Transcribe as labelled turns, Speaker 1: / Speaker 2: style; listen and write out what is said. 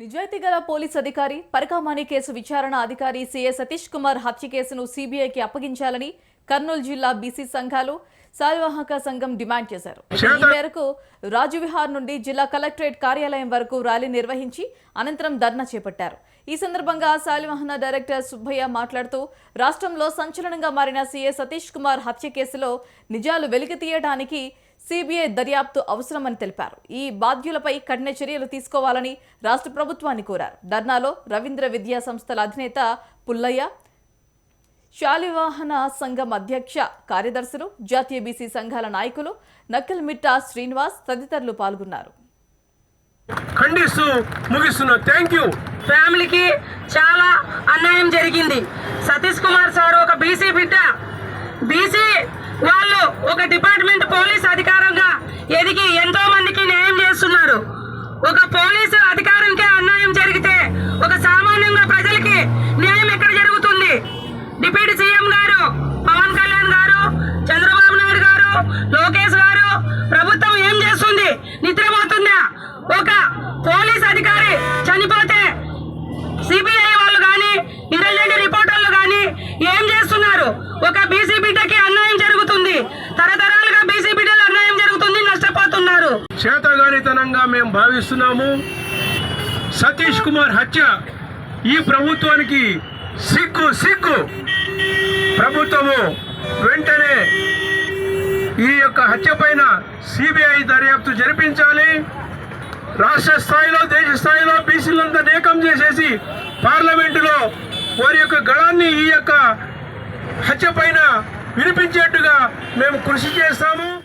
Speaker 1: నిజాయితీ గల పోలీస్ అధికారి పరకామాని కేసు విచారణ అధికారి సిఏ సతీష్ కుమార్ హత్య కేసును సీబీఐకి అప్పగించాలని కర్నూలు జిల్లా బీసీ సంఘాలు శాలివాహక సంఘం డిమాండ్ చేశారు. ఈ మేరకు రాజువిహార్ నుండి జిల్లా కలెక్టరేట్ కార్యాలయం వరకు ర్యాలీ నిర్వహించి అనంతరం ధర్నా చేపట్టారు. ఈ సందర్భంగా శాలివాహన డైరెక్టర్ సుబ్బయ్య మాట్లాడుతూ రాష్ట్రంలో సంచలనంగా మారిన సీఏ సతీష్ కుమార్ హత్య కేసులో నిజాలు వెలికి తీయడానికి సిబిఐ దర్యాప్తు అవసరమని తెలిపారు. ఈ బాధ్యులపై కఠిన చర్యలు తీసుకోవాలని రాష్ట్ర ప్రభుత్వాన్ని కోరారు. ధర్నాలో రవీంద్ర విద్యా సంస్థల అధినేత పుల్లయ్య శాలివాహన సంఘం అధ్యక్ష కార్యదర్శులు జాతీయ బీసీ సంఘాల నాయకులు నక్కల్ మిట్టా శ్రీనివాస్ తదితరులు పాల్గొన్నారు.
Speaker 2: ఖండిస్తూ ముగిస్తున్నా థ్యాంక్ యూ.
Speaker 3: ఫ్యామిలీకి చాలా అన్యాయం జరిగింది. సతీష్ కుమార్ సార్ ఒక బీసీ బిడ్డ. బీసీ వాళ్ళు ఒక ఎదిగి ఎంతో మందికి న్యాయం చేస్తున్నారు. ఒక పోలీసు అధికారంకే అన్యాయం జరిగితే ఒక సామాన్యంగా ప్రజలకి న్యాయం ఎక్కడ జరుగుతుంది? డిప్యూటీ సీఎం గారు పవన్ కళ్యాణ్ గారు చంద్రబాబు నాయుడు గారు లోకేష్ గారు ప్రభుత్వం ఏం చేస్తుంది? నిద్రపోతుందా? ఒక పోలీస్ అధికారి చనిపోతే సిబిఐ వాళ్ళు కానీ ఇంటెలిజెంట్ రిపోర్టర్లు కానీ ఏం చేస్తున్నారు? ఒక బీసీబీ బిడ్డకి అన్యాయం జరుగుతుంది తరతరాలుగా బీసీ బిడ్డలు అన్యాయం జరుగుతుంది నష్టపోతున్నారు
Speaker 2: చేతగానితనంగా మేము భావిస్తున్నాము. సతీష్ కుమార్ హత్య ఈ ప్రభుత్వానికి సిగ్గు సిగ్గు. ప్రభుత్వము వెంటనే ఈ యొక్క హత్య పైన సిబిఐ దర్యాప్తు జరిపించాలి. రాష్ట్ర స్థాయిలో దేశ స్థాయిలో బీసీలంతా నేకం చేసేసి పార్లమెంటులో వారి యొక్క గళాన్ని ఈ యొక్క హత్య పైన వినిపించేట్టుగా మేము కృషి చేస్తాము.